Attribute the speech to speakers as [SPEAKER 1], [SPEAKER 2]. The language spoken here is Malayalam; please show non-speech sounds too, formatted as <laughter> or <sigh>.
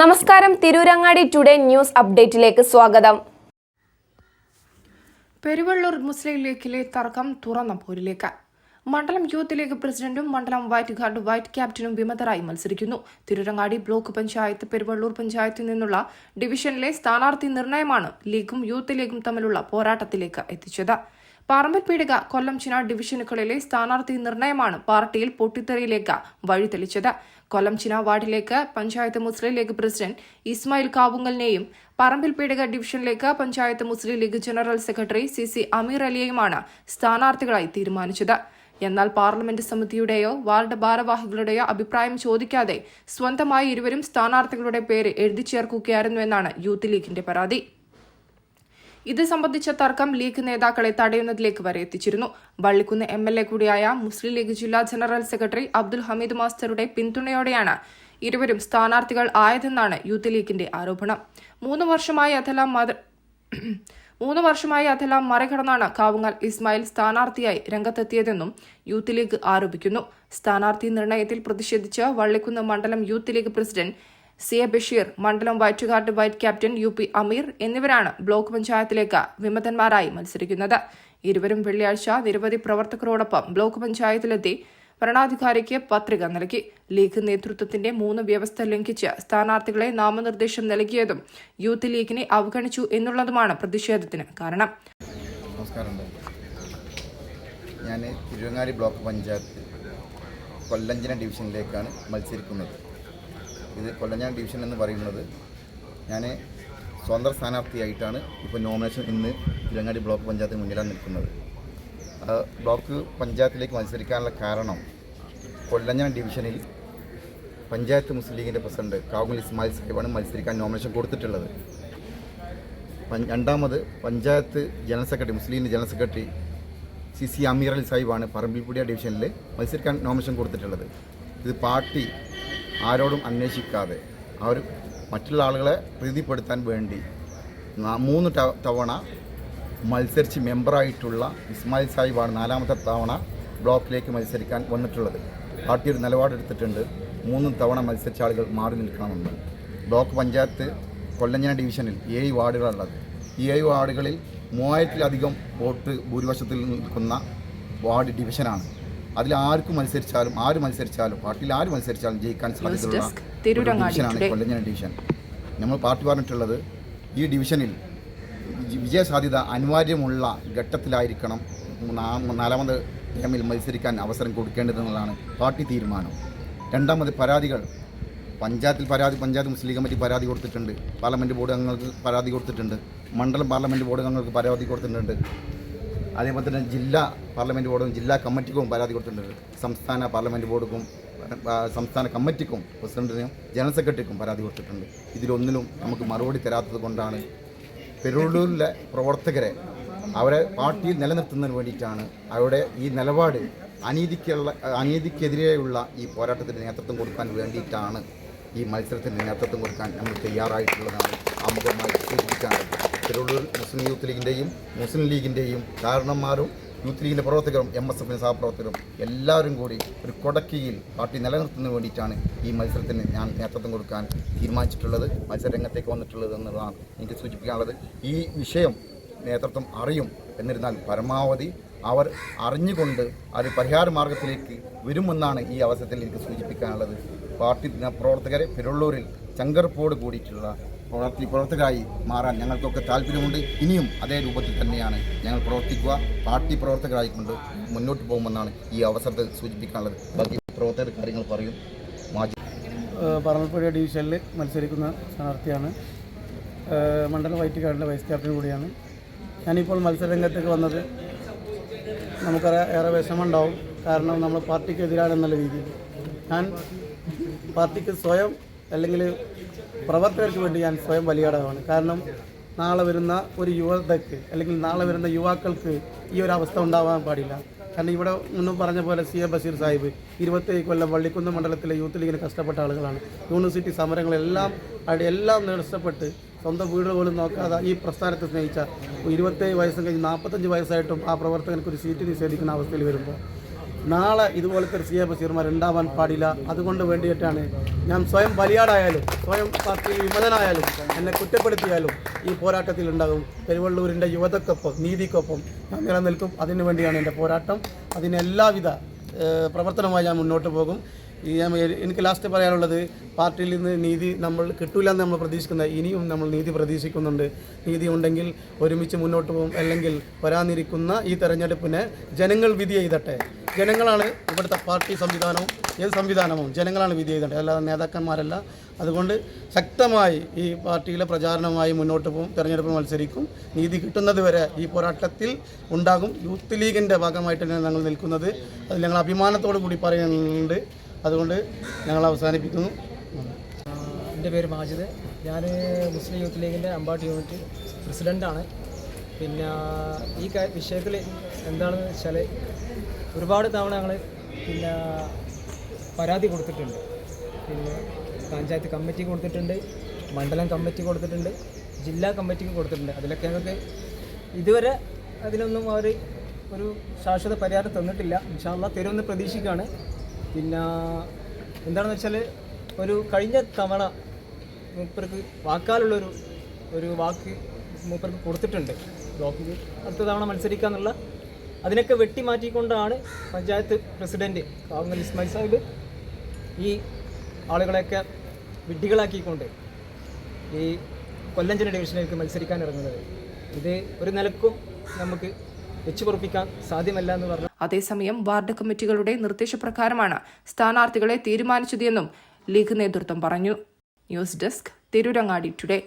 [SPEAKER 1] നമസ്കാരം. തിരൂരങ്ങാടി ടുഡേ ന്യൂസ് അപ്ഡേറ്റിലേക്ക് സ്വാഗതം.
[SPEAKER 2] പെരുവള്ളൂർ മുസ്ലിം ലീഗിലെ തർക്കം തുറന്ന പോരിലേക്ക്. മണ്ഡലം യൂത്ത് ലീഗ് പ്രസിഡന്റും മണ്ഡലം വൈറ്റ് ഗാർഡ് വൈറ്റ് ക്യാപ്റ്റനും വിമതരായി മത്സരിക്കുന്നു. തിരുരങ്ങാടി ബ്ലോക്ക് പഞ്ചായത്ത് പെരുവള്ളൂർ പഞ്ചായത്തിൽ നിന്നുള്ള ഡിവിഷനിലെ സ്ഥാനാർത്ഥി നിർണയമാണ് ലീഗും യൂത്ത് ലീഗും തമ്മിലുള്ള പോരാട്ടത്തിലേക്ക് എത്തിച്ചത്. പറമ്പൽ പീടിക കൊല്ലം ചിന ഡിവിഷനുകളിലെ സ്ഥാനാർത്ഥി നിർണയമാണ് പാർട്ടിയിൽ പൊട്ടിത്തെറിയിലേക്ക് വഴിതെളിച്ചത്. കൊല്ലം ചിന വാർഡിലേക്ക് panchayat Muslim League president Ismail കാവുങ്ങലിനെയും Parambil Peedika ഡിവിഷനിലേക്ക് panchayat Muslim League general secretary C C Ameer അലിയെയുമാണ് സ്ഥാനാർത്ഥികളായി തീരുമാനിച്ചത്. എന്നാൽ പാർലമെന്റ് സമിതിയുടെയോ വാർഡ് ഭാരവാഹികളുടെയോ അഭിപ്രായം ചോദിക്കാതെ സ്വന്തമായി ഇരുവരും സ്ഥാനാർത്ഥികളുടെ പേര് എഴുതി ചേർക്കുകയായിരുന്നുവെന്നാണ് യൂത്ത് ലീഗിന്റെ പരാതി. ഇത് സംബന്ധിച്ച തർക്കം ലീഗ് നേതാക്കളെ തടയുന്നതിലേക്ക് വരെ എത്തിച്ചിരുന്നു. വള്ളിക്കുന്ന് എം എൽ എ കൂടിയായ മുസ്ലിം ലീഗ് ജില്ലാ ജനറൽ സെക്രട്ടറി അബ്ദുൽ ഹമീദ് മാസ്റ്ററുടെ പിന്തുണയോടെയാണ് ഇരുവരും സ്ഥാനാർത്ഥികൾ ആയതെന്നാണ് യൂത്ത് ലീഗിന്റെ ആരോപണം. മൂന്ന് വർഷമായി അഥല <clears throat> മൂന്ന് വർഷമായി അഥലാം മറികടന്നാണ് കാവുങ്ങൽ ഇസ്മായിൽ സ്ഥാനാർത്ഥിയായി രംഗത്തെത്തിയതെന്നും യൂത്ത് ലീഗ് ആരോപിക്കുന്നു. സ്ഥാനാർത്ഥി നിർണയത്തിൽ പ്രതിഷേധിച്ച് വള്ളിക്കുന്ന് മണ്ഡലം youth league president C A Basheer മണ്ഡലം വൈറ്റുകാട്ട് white captain U P Ameer എന്നിവരാണ് ബ്ലോക്ക് പഞ്ചായത്തിലേക്ക് വിമതന്മാരായി മത്സരിക്കുന്നത്. ഇരുവരും വെള്ളിയാഴ്ച നിരവധി പ്രവർത്തകരോടൊപ്പം ബ്ലോക്ക് പഞ്ചായത്തിലെത്തി ഭരണാധികാരിക്ക് പത്രിക നൽകി. ലീഗ് നേതൃത്വത്തിന്റെ മൂന്ന് വ്യവസ്ഥ ലംഘിച്ച് സ്ഥാനാർത്ഥികളെ നാമനിർദ്ദേശം നൽകിയതും യൂത്ത് ലീഗിനെ അവഗണിച്ചു എന്നുള്ളതുമാണ് പ്രതിഷേധത്തിന് കാരണം.
[SPEAKER 3] ഞാൻ തിരുവങ്ങാടി ബ്ലോക്ക് പഞ്ചായത്ത് കൊല്ലഞ്ചന ഡിവിഷനിലേക്കാണ് മത്സരിക്കുന്നത്. ഇത് കൊല്ലഞ്ഞാൻ ഡിവിഷൻ എന്ന് പറയുന്നത് ഞാൻ സ്വതന്ത്ര സ്ഥാനാർത്ഥിയായിട്ടാണ് ഇപ്പോൾ നോമിനേഷൻ ഇന്ന് തിരുവങ്ങാടി ബ്ലോക്ക് പഞ്ചായത്തിന് മുന്നിലാണ് നിൽക്കുന്നത്. ബ്ലോക്ക് പഞ്ചായത്തിലേക്ക് മത്സരിക്കാനുള്ള കാരണം കൊല്ലഞ്ഞാൻ ഡിവിഷനിൽ പഞ്ചായത്ത് മുസ്ലിം ലീഗിന്റെ പ്രസിഡന്റ് കാവുൽ ഇസ്മായിൽ സാഹിബാണ് മത്സരിക്കാൻ നോമിനേഷൻ കൊടുത്തിട്ടുള്ളത്. രണ്ടാമത് panchayat general secretary Muslim general secretary C C Ameer Ali സാഹിബാണ് പറമ്പിൽപ്പുടിയ ഡിവിഷനിൽ മത്സരിക്കാൻ നോമിനേഷൻ കൊടുത്തിട്ടുള്ളത്. ഇത് പാർട്ടി ആരോടും അന്വേഷിക്കാതെ അവർ മറ്റുള്ള ആളുകളെ പ്രീതിപ്പെടുത്താൻ വേണ്ടി മൂന്ന് തവണ മത്സരിച്ച് മെമ്പറായിട്ടുള്ള ഇസ്മായിൽ സാഹിബാണ് നാലാമത്തെ തവണ ബ്ലോക്കിലേക്ക് മത്സരിക്കാൻ വന്നിട്ടുള്ളത്. പാർട്ടി ഒരു നിലപാടെടുത്തിട്ടുണ്ട്. മൂന്ന് തവണ മത്സരിച്ച ആളുകൾ മാറി നിൽക്കണമെന്ന്. ബ്ലോക്ക് പഞ്ചായത്ത് കൊല്ലഞ്ഞന ഡിവിഷനിൽ ഏഴ് വാർഡുകളുള്ളത് ഈ ഏഴ് വാർഡുകളിൽ മൂവായിരത്തിലധികം വോട്ട് ഭൂരിപക്ഷത്തിൽ നിൽക്കുന്ന വാർഡ് ഡിവിഷനാണ്. അതിൽ ആർക്കും മത്സരിച്ചാലും ആര് മത്സരിച്ചാലും പാർട്ടിയിൽ ആര് മത്സരിച്ചാലും ജയിക്കാൻ സാധ്യതയുള്ള ഡിവിഷനാണ്. ഡിവിഷൻ. നമ്മൾ പാർട്ടി പറഞ്ഞിട്ടുള്ളത് ഈ ഡിവിഷനിൽ വിജയ സാധ്യത അനിവാര്യമുള്ള ഘട്ടത്തിലായിരിക്കണം. നാലാമത് ടേമിൽ മത്സരിക്കാൻ അവസരം കൊടുക്കേണ്ടതെന്നുള്ളതാണ് പാർട്ടി തീരുമാനം. രണ്ടാമത് പരാതികൾ. പഞ്ചായത്തിൽ പരാതി പഞ്ചായത്ത് മുസ്ലിം കമ്മിറ്റി പരാതി കൊടുത്തിട്ടുണ്ട്. പാർലമെന്റ് ബോർഡ് അംഗങ്ങൾക്ക് പരാതി കൊടുത്തിട്ടുണ്ട്. മണ്ഡലം പാർലമെന്റ് ബോർഡ് അംഗങ്ങൾക്ക് പരാതി കൊടുത്തിട്ടുണ്ട്. അതേപോലെ തന്നെ ജില്ലാ പാർലമെന്റ് ബോർഡും ജില്ലാ കമ്മിറ്റിക്കും പരാതി കൊടുത്തിട്ടുണ്ട്. സംസ്ഥാന പാർലമെന്റ് ബോർഡുക്കും സംസ്ഥാന കമ്മിറ്റിക്കും പ്രസിഡന്റിനും ജനറൽ സെക്രട്ടറിക്കും പരാതി കൊടുത്തിട്ടുണ്ട്. ഇതിലൊന്നിലും നമുക്ക് മറുപടി തരാത്തത് കൊണ്ടാണ് പെരുള്ളൂരിലെ പ്രവർത്തകരെ അവരെ പാർട്ടിയിൽ നിലനിർത്തുന്നതിന് വേണ്ടിയിട്ടാണ് അവരുടെ ഈ നിലപാട് അനീതിക്കുള്ള അനീതിക്കെതിരെയുള്ള ഈ പോരാട്ടത്തിന് നേതൃത്വം കൊടുക്കാൻ വേണ്ടിയിട്ടാണ് ഈ മത്സരത്തിന് നേതൃത്വം കൊടുക്കാൻ നമ്മൾ തയ്യാറായിട്ടുള്ളതാണ്. ആമുഖമായി സൂചിപ്പിക്കാനുള്ളത് തിരുവള്ളൂർ മുസ്ലിം യൂത്ത് ലീഗിന്റെയും മുസ്ലിം ലീഗിന്റെയും കാരണന്മാരും യൂത്ത് ലീഗിന്റെ പ്രവർത്തകരും എം എസ് എഫിന്റെ സഹപ്രവർത്തകരും എല്ലാവരും കൂടി ഒരു കൊടക്കിയിൽ പാർട്ടി നിലനിർത്തുന്നതിന് വേണ്ടിയിട്ടാണ് ഈ മത്സരത്തിന് ഞാൻ നേതൃത്വം കൊടുക്കാൻ തീരുമാനിച്ചിട്ടുള്ളത് മത്സരരംഗത്തേക്ക് വന്നിട്ടുള്ളത് എന്നുള്ളതാണ് എനിക്ക് സൂചിപ്പിക്കാനുള്ളത്. ഈ വിഷയം നേതൃത്വം അറിയും. എന്നിരുന്നാൽ പരമാവധി അവർ അറിഞ്ഞുകൊണ്ട് അത് പരിഹാര മാർഗത്തിലേക്ക് വരുമെന്നാണ് ഈ അവസരത്തിൽ എനിക്ക് സൂചിപ്പിക്കാനുള്ളത്. പാർട്ടി പ്രവർത്തകരെ പെരുള്ളൂരിൽ ചങ്കർപ്പോട് കൂടിയിട്ടുള്ള പ്രവർത്തി പ്രവർത്തകരായി മാറാൻ ഞങ്ങൾക്കൊക്കെ താല്പര്യമുണ്ട്. ഇനിയും അതേ രൂപത്തിൽ തന്നെയാണ് ഞങ്ങൾ പ്രവർത്തിക്കുക. പാർട്ടി പ്രവർത്തകരായിക്കൊണ്ട് മുന്നോട്ട് പോകുമെന്നാണ് ഈ അവസരത്തിൽ സൂചിപ്പിക്കാനുള്ളത്. ബാക്കി പ്രവർത്തകർ കാര്യങ്ങൾ പറയും. മാജി
[SPEAKER 4] പറമ്പുഴ ഡിവിഷനിൽ മത്സരിക്കുന്ന സ്ഥാനാർത്ഥിയാണ്. മണ്ഡലം വൈറ്റ് കാർഡിന്റെ വൈസ് ക്യാപ്റ്റൻ കൂടിയാണ്. ഞാനിപ്പോൾ മത്സരരംഗത്തേക്ക് വന്നത് നമുക്കറിയാം ഏറെ വിഷമമുണ്ടാവും. കാരണം നമ്മൾ പാർട്ടിക്ക് എതിരാണെന്നുള്ള രീതിയിൽ. ഞാൻ പാർട്ടിക്ക് സ്വയം അല്ലെങ്കിൽ പ്രവർത്തകർക്ക് വേണ്ടി ഞാൻ സ്വയം ബലിയാടാവാണ്. കാരണം നാളെ വരുന്ന ഒരു യുവതയ്ക്ക് അല്ലെങ്കിൽ നാളെ വരുന്ന യുവാക്കൾക്ക് ഈ ഒരു അവസ്ഥ ഉണ്ടാവാൻ പാടില്ല. കാരണം ഇവിടെ മുന്നും പറഞ്ഞ പോലെ സി എ ബഷീർ സാഹിബ് ഇരുപത്തേഴ് കൊല്ലം വള്ളിക്കുന്ന് മണ്ഡലത്തിലെ യൂത്ത് ലീഗിന് കഷ്ടപ്പെട്ട ആളുകളാണ്. യൂണിവേഴ്സിറ്റി സമരങ്ങളെല്ലാം എല്ലാം നഷ്ടപ്പെട്ട് സ്വന്തം വീട് പോലും നോക്കാതെ ഈ പ്രസ്ഥാനത്തെ സ്നേഹിച്ച ഇരുപത്തേഴ് വയസ്സും കഴിഞ്ഞ് നാൽപ്പത്തഞ്ച് വയസ്സായിട്ടും ആ പ്രവർത്തകർക്ക് ഒരു സീറ്റ് നിഷേധിക്കുന്ന അവസ്ഥയിൽ വരുമ്പോൾ നാളെ ഇതുപോലത്തെ ഒരു സി എ ബഷീർമാർ ഉണ്ടാവാൻ പാടില്ല. അതുകൊണ്ട് വേണ്ടിയിട്ടാണ് ഞാൻ സ്വയം ബലിയാടായാലും സ്വയം പാർട്ടി വിമതനായാലും എന്നെ കുറ്റപ്പെടുത്തിയാലും ഈ പോരാട്ടത്തിൽ ഉണ്ടാകും. പെരുവള്ളൂരിന്റെ യുവതക്കൊപ്പം നീതിക്കൊപ്പം ഞാൻ നിലനിൽക്കും. അതിനു വേണ്ടിയാണ് എന്റെ പോരാട്ടം. അതിനെല്ലാവിധ പ്രവർത്തനമായി ഞാൻ മുന്നോട്ട് പോകും. ഈ എനിക്ക് ലാസ്റ്റ് പറയാനുള്ളത് പാർട്ടിയിൽ നിന്ന് നീതി നമ്മൾ കിട്ടൂല എന്ന് നമ്മൾ പ്രതീക്ഷിക്കുന്ന ഇനിയും നമ്മൾ നീതി പ്രതീക്ഷിക്കുന്നുണ്ട്. നീതി ഉണ്ടെങ്കിൽ ഒരുമിച്ച് മുന്നോട്ട് പോകും. അല്ലെങ്കിൽ വരാനിരിക്കുന്ന ഈ തെരഞ്ഞെടുപ്പിനെ ജനങ്ങൾ വിധി ചെയ്തട്ടെ ജനങ്ങളാണ് ഇവിടുത്തെ പാർട്ടി സംവിധാനവും ഏത് സംവിധാനവും ജനങ്ങളാണ് വിധി ചെയ്തത് അല്ലാതെ നേതാക്കന്മാരല്ല. അതുകൊണ്ട് ശക്തമായി ഈ പാർട്ടിയിലെ പ്രചാരണമായി മുന്നോട്ട് പോകും തെരഞ്ഞെടുപ്പ് മത്സരിക്കും. നീതി കിട്ടുന്നത് വരെ ഈ പോരാട്ടത്തിൽ ഉണ്ടാകും. യൂത്ത് ലീഗിന്റെ ഭാഗമായിട്ട് ഞങ്ങൾ നിൽക്കുന്നത്. അത് ഞങ്ങൾ അഭിമാനത്തോടു കൂടി പറയുന്നുണ്ട്. അതുകൊണ്ട് ഞങ്ങൾ അവസാനിപ്പിക്കുന്നു.
[SPEAKER 5] എന്റെ പേര് മാജിദ്. ഞാൻ മുസ്ലിം യൂത്ത് ലീഗിന്റെ അമ്പാട്ട് യൂണിറ്റ് പ്രസിഡന്റാണ് പിന്നെ ഈ വിഷയത്തിൽ എന്താണെന്ന് വെച്ചാൽ ഒരുപാട് തവണ ഞങ്ങൾ പിന്നെ പരാതി കൊടുത്തിട്ടുണ്ട്. പിന്നെ പഞ്ചായത്ത് കമ്മിറ്റി കൊടുത്തിട്ടുണ്ട് മണ്ഡലം കമ്മിറ്റി കൊടുത്തിട്ടുണ്ട് ജില്ലാ കമ്മിറ്റിക്ക് കൊടുത്തിട്ടുണ്ട്. അതിലൊക്കെ ഞങ്ങൾക്ക് ഇതുവരെ അതിനൊന്നും അവർ ഒരു ശാശ്വത പരിഹാരം തന്നിട്ടില്ല. ഇൻഷാല്ല തരുമെന്ന് പ്രതീക്ഷിക്കുകയാണ്. പിന്നെ എന്താണെന്ന് വെച്ചാൽ ഒരു കഴിഞ്ഞ തവണ മൂപ്പർക്ക് വാക്കാലുള്ളൊരു ഒരു വാക്ക് മൂപ്പർക്ക് കൊടുത്തിട്ടുണ്ട്. ബ്ലോക്കിൽ അടുത്ത തവണ മത്സരിക്കാന്നുള്ള. അതിനൊക്കെ വെട്ടിമാറ്റിക്കൊണ്ടാണ് പഞ്ചായത്ത് പ്രസിഡന്റ് കാവുങ്ങൽ ഇസ്മായിൽ സാഹിബ് ഈ ആളുകളെയൊക്കെ വിഡ്ഢികളാക്കിക്കൊണ്ട് ഈ കൊല്ലഞ്ചന ഡിവിഷനിലേക്ക് മത്സരിക്കാൻ ഇറങ്ങുന്നത് ഇത് ഒരു നിലക്കും നമുക്ക് വെച്ചുപുറപ്പിക്കാൻ സാധ്യമല്ല എന്ന് പറഞ്ഞു
[SPEAKER 2] അതേസമയം വാർഡ് കമ്മിറ്റികളുടെ നിർദ്ദേശപ്രകാരമാണ് സ്ഥാനാർത്ഥികളെ തീരുമാനിച്ചതെന്നും ലീഗ് നേതൃത്വം പറഞ്ഞു. News desk Tirurangadi today.